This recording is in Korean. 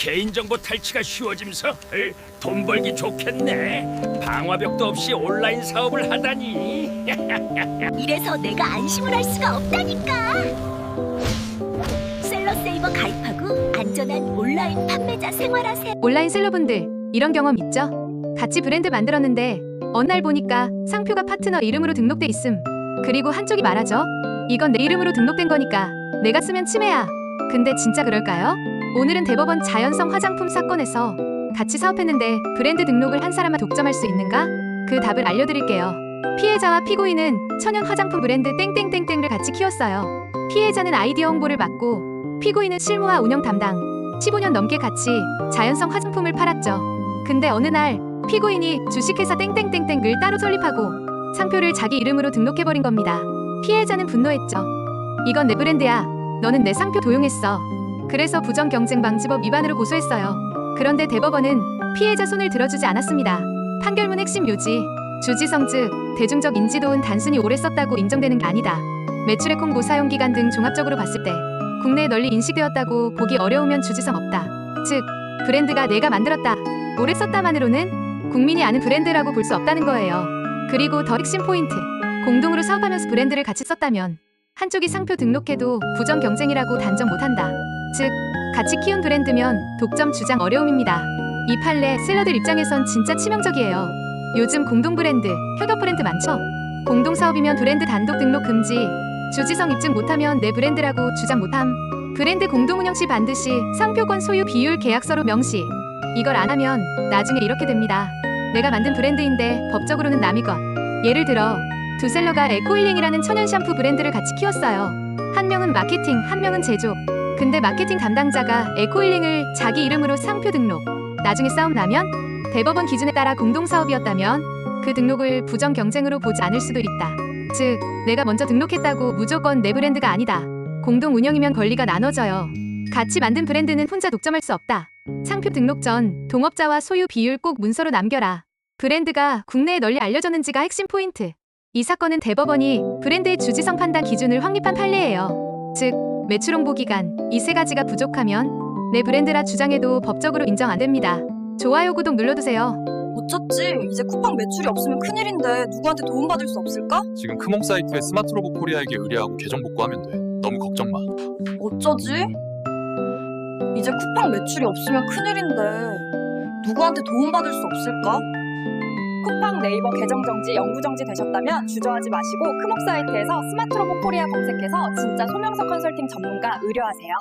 개인정보 탈취가 쉬워지면서 헐, 돈 벌기 좋겠네. 방화벽도 없이 온라인 사업을 하다니. 이래서 내가 안심을 할 수가 없다니까. 셀러세이버 가입하고 안전한 온라인 판매자 생활하세요. 온라인 셀러분들 이런 경험 있죠? 같이 브랜드 만들었는데 어느 날 보니까 상표가 파트너 이름으로 등록돼 있음. 그리고 한쪽이 말하죠. 이건 내 이름으로 등록된 거니까 내가 쓰면 침해야. 근데 진짜 그럴까요? 오늘은 대법원 자연성 화장품 사건에서 같이 사업했는데 브랜드 등록을 한 사람만 독점할 수 있는가? 그 답을 알려드릴게요. 피해자와 피고인은 천연 화장품 브랜드 땡땡땡땡을 같이 키웠어요. 피해자는 아이디어 홍보를 맡고 피고인은 실무와 운영 담당. 15년 넘게 같이 자연성 화장품을 팔았죠. 근데 어느 날 피고인이 주식회사 땡땡땡땡을 따로 설립하고 상표를 자기 이름으로 등록해버린 겁니다. 피해자는 분노했죠. 이건 내 브랜드야. 너는 내 상표 도용했어. 그래서 부정경쟁방지법 위반으로 고소했어요. 그런데 대법원은 피해자 손을 들어주지 않았습니다. 판결문 핵심 요지. 주지성 즉 대중적 인지도는 단순히 오래 썼다고 인정되는 게 아니다. 매출액 홍보 사용 기간 등 종합적으로 봤을 때 국내에 널리 인식되었다고 보기 어려우면 주지성 없다. 즉 브랜드가 내가 만들었다. 오래 썼다만으로는 국민이 아는 브랜드라고 볼 수 없다는 거예요. 그리고 더 핵심 포인트. 공동으로 사업하면서 브랜드를 같이 썼다면 한쪽이 상표 등록해도 부정 경쟁이라고 단정 못한다. 즉 같이 키운 브랜드면 독점 주장 어려움입니다. 이 판례 셀러들 입장에선 진짜 치명적이에요. 요즘 공동 브랜드, 협업 브랜드 많죠? 공동 사업이면 브랜드 단독 등록 금지, 주지성 입증 못하면 내 브랜드라고 주장 못함. 브랜드 공동 운영 시 반드시 상표권 소유 비율 계약서로 명시. 이걸 안 하면 나중에 이렇게 됩니다. 내가 만든 브랜드인데 법적으로는 남의 것. 예를 들어 두 셀러가 에코힐링이라는 천연 샴푸 브랜드를 같이 키웠어요. 한 명은 마케팅, 한 명은 제조. 근데 마케팅 담당자가 에코힐링을 자기 이름으로 상표 등록. 나중에 싸움 나면 대법원 기준에 따라 공동 사업이었다면 그 등록을 부정 경쟁으로 보지 않을 수도 있다. 즉, 내가 먼저 등록했다고 무조건 내 브랜드가 아니다. 공동 운영이면 권리가 나눠져요. 같이 만든 브랜드는 혼자 독점할 수 없다. 상표 등록 전 동업자와 소유 비율 꼭 문서로 남겨라. 브랜드가 국내에 널리 알려졌는지가 핵심 포인트. 이 사건은 대법원이 브랜드의 주지성 판단 기준을 확립한 판례예요. 즉, 매출 홍보 기간 이 세 가지가 부족하면 내 브랜드라 주장해도 법적으로 인정 안 됩니다. 좋아요, 구독 눌러두세요. 어쩌지? 이제 쿠팡 매출이 없으면 큰일인데 누구한테 도움받을 수 없을까? 지금 크몽 사이트에 스마트 로봇 코리아에게 의뢰하고 계정 복구하면 돼. 너무 걱정 마. 어쩌지? 이제 쿠팡 매출이 없으면 큰일인데 누구한테 도움받을 수 없을까? 쿠팡 네이버 계정 정지, 영구 정지 되셨다면 주저하지 마시고 크목 사이트에서 스마트 로봇 코리아 검색해서 진짜 소명서 컨설팅 전문가 의뢰하세요.